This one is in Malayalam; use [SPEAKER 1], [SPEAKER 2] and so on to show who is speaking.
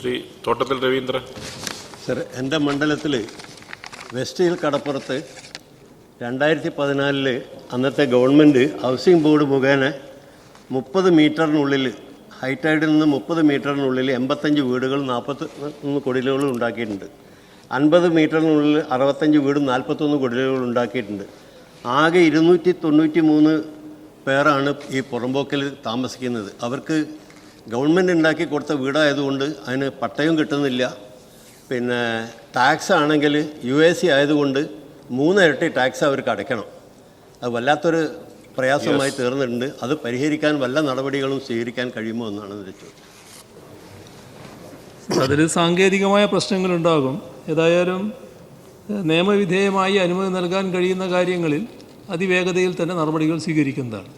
[SPEAKER 1] ശ്രീ തോട്ടത്തിൽ രവീന്ദ്രൻ
[SPEAKER 2] സർ എന്റെ മണ്ഡലത്തിൽ വെസ്റ്റ് ഹിൽ കടപ്പുറത്ത് രണ്ടായിരത്തി പതിനാലിൽ അന്നത്തെ ഗവൺമെന്റ് ഹൗസിംഗ് ബോർഡ് മുഖേന മുപ്പത് മീറ്ററിനുള്ളിൽ ഹൈറ്റൈഡിൽ നിന്ന് മുപ്പത് മീറ്ററിനുള്ളിൽ എൺപത്തഞ്ച് വീടുകൾ നാൽപ്പത്തി ഒന്ന് കുടിലുകളും ഉണ്ടാക്കിയിട്ടുണ്ട്. അൻപത് മീറ്ററിനുള്ളിൽ അറുപത്തഞ്ച് വീടും നാൽപ്പത്തൊന്ന് കുടിലുകളും ഉണ്ടാക്കിയിട്ടുണ്ട്. ആകെ ഇരുന്നൂറ്റി തൊണ്ണൂറ്റി മൂന്ന് പേരാണ് ഈ പുറമ്പോക്കിൽ താമസിക്കുന്നത്. അവർക്ക് ഗവൺമെന്റ് ഉണ്ടാക്കി കൊടുത്ത വീടായതുകൊണ്ട് അതിന് പട്ടയം കിട്ടുന്നില്ല. പിന്നെ ടാക്സ് ആണെങ്കിൽ യു എ സി ആയതുകൊണ്ട് മൂന്നിരട്ടി ടാക്സ് അവർക്ക് അടയ്ക്കണം. അത് വല്ലാത്തൊരു പ്രയാസമായി തീർന്നിട്ടുണ്ട്. അത് പരിഹരിക്കാൻ വല്ല നടപടികളും സ്വീകരിക്കാൻ കഴിയുമോ എന്നാണ് എന്റെ ചോദ്യം.
[SPEAKER 3] അതിൽ സാങ്കേതികമായ പ്രശ്നങ്ങളുണ്ടാകും ഏതായാലും നിയമവിധേയമായി അനുമതി നൽകാൻ കഴിയുന്ന കാര്യങ്ങളിൽ അതിവേഗതയിൽ തന്നെ നടപടികൾ സ്വീകരിക്കുന്നതാണ്.